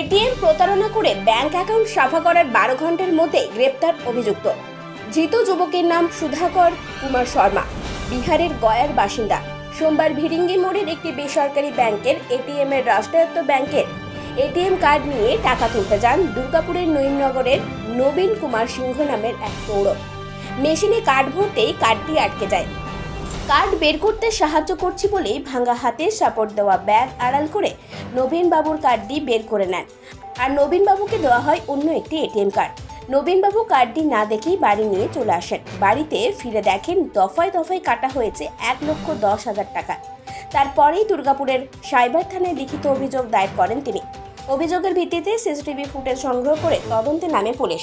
ATM প্রতারণা করে bank account সাফা করার বারো ঘণ্টার মধ্যে গ্রেপ্তার অভিযুক্ত। ধৃত যুবকের নাম সুধাকর কুমার শর্মা, বিহারের গয়ার বাসিন্দা। সোমবার ভিরিঙ্গি মোড়ের একটি বেসরকারি ব্যাংকের এটিএম এর রাষ্ট্রায়ত্ত ব্যাংকের এটিএম কার্ড নিয়ে টাকা তুলতে যান দুর্গাপুরের নঈমনগরের নবীন কুমার সিংহ নামের এক পৌর মেশিনে কার্ড ভরতেই কার্ডটি আটকে যায়। কার্ড বের করতে সাহায্য করছি বলেই ভাঙা হাতে সাপোর্ট দেওয়া ব্যাগ আড়াল করে নবীন বাবুর কার্ডটি বের করে নেন। আর নবীন বাবুকে দেওয়া হয় অন্য একটি এটিএম কার্ড। নবীন বাবু কার্ডটি না দেখেই বাড়ি নিয়ে চলে আসেন। বাড়িতে ফিরে দেখেন দফায় দফায় কাটা হয়েছে এক লক্ষ দশ হাজার টাকা। তারপরেই দুর্গাপুরের সাইবার থানায় লিখিত অভিযোগ দায়ের করেন তিনি। অভিযোগের ভিত্তিতে সিসিটিভি ফুটেজ সংগ্রহ করে তদন্তে নামে পুলিশ।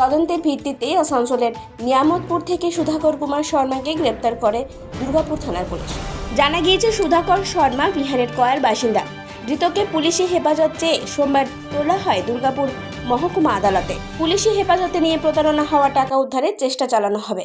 তদন্তের ভিত্তিতে আসানসোলের নিয়ামতপুর থেকে সুধাকর কুমার শর্মাকে গ্রেপ্তার করে দুর্গাপুর থানার পুলিশ। জানা গিয়েছে, সুধাকর শর্মা বিহারের কয়ার বাসিন্দা। ধৃতকে পুলিশি হেফাজত চেয়ে সোমবার তোলা হয় দুর্গাপুর মহকুমা আদালতে। পুলিশি হেফাজতে নিয়ে প্রতারণা হওয়া টাকা উদ্ধারের চেষ্টা চালানো হবে।